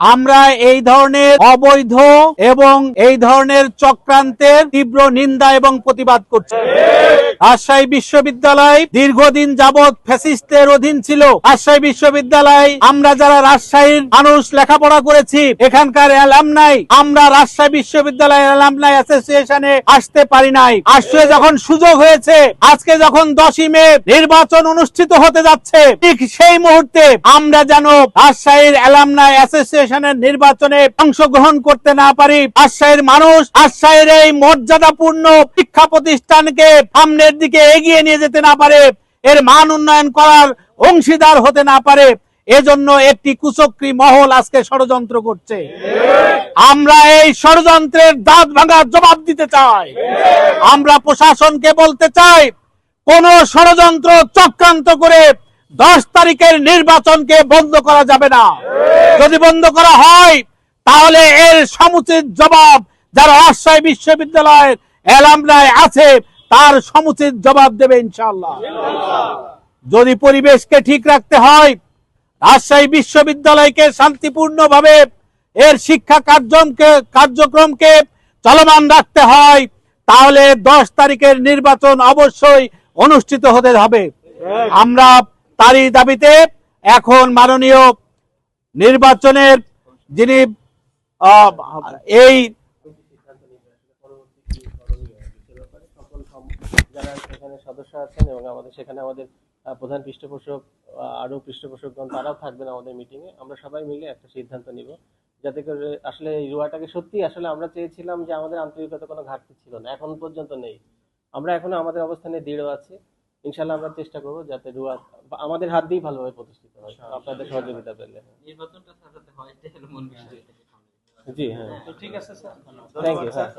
আমরা এই ধরনের অবৈধ এবং এই ধরনের চক্রান্তের তীব্র নিন্দা এবং প্রতিবাদ করছি। রাজশাহী বিশ্ববিদ্যালয় দীর্ঘদিন যাবৎ ফ্যাসিস্টের অধীন ছিল। রাজশাহী বিশ্ববিদ্যালয়, আমরা যারা রাজশাহীর মানুষ লেখাপড়া করেছি, এখানকার অ্যালামনাই, আমরা রাজশাহী বিশ্ববিদ্যালয় অ্যালামনাই অ্যাসোসিয়েশনে আসতে পারি নাই। আসলে যখন সুযোগ হয়েছে, আজকে যখন দশই মে নির্বাচন অনুষ্ঠিত হতে যাচ্ছে, ঠিক সেই মুহূর্তে আমরা যেন রাজশাহীর অ্যালামনাই অ্যাসোসিয়েশনের নির্বাচনে অংশগ্রহণ করতে না পারি। রাজশাহীর মানুষ রাজশাহীর এই মর্যাদাপূর্ণ শিক্ষা প্রতিষ্ঠানকে সামনের দিকে এগিয়ে নিয়ে যেতে না পারে। এর মান উন্নয়ন করার অংশীদার হতে না পারে। এজন্য একটি কুচক্রী মহল আজকে ষড়যন্ত্র করছে। আমরা এই ষড়যন্ত্রের দাঁত ভাঙার জবাব দিতে চাই। আমরা প্রশাসনকে বলতে চাই, কোন ষড়যন্ত্র চক্রান্ত করে দশ তারিখের নির্বাচনকে বন্ধ করা যাবে না। যদি বন্ধ করা হয়, তাহলে এর সমুচিত জবাব যারা রাজশাহী বিশ্ববিদ্যালয়ের এলামনায় আছে, তার সমুচিত জবাব দেবে ইনশাল্লাহ যদি পরিবেশকে ঠিক রাখতে হয়, রাজশাহী বিশ্ববিদ্যালয়কে শান্তিপূর্ণভাবে এর শিক্ষা কার্যক্রমকে কার্যক্রমকে চলমান রাখতে হয়, তাহলে দশ তারিখের নির্বাচন অবশ্যই অনুষ্ঠিত হতে হবে। আমরা তারই দাবিতে এখন মাননীয় নির্বাচনের যিনি এই সদস্য আছেন এবং আমাদের সেখানে আমাদের প্রধান পৃষ্ঠপোষক তারাও থাকবেন আমাদের মিটিং এ। আমরা সবাই মিলে একটা সিদ্ধান্ত নিব। যাতে করে আসলে সত্যি আসলে আমরা চেয়েছিলাম যে আমাদের আন্তরিকতা কোনো ঘাটতি ছিল না। এখন পর্যন্ত নেই। আমরা এখনও আমাদের অবস্থানে দৃঢ় আছি। ইনশাল্লাহ আমরা চেষ্টা করব যাতে রুয়া আমাদের হাত দিয়েই ভালোভাবে প্রতিষ্ঠিত হয় আপনাদের সহযোগিতা পেলে। নির্বাচনটা হয় জি হ্যাঁ। তো ঠিক আছে স্যার। থ্যাংক ইউ হ্যাঁ।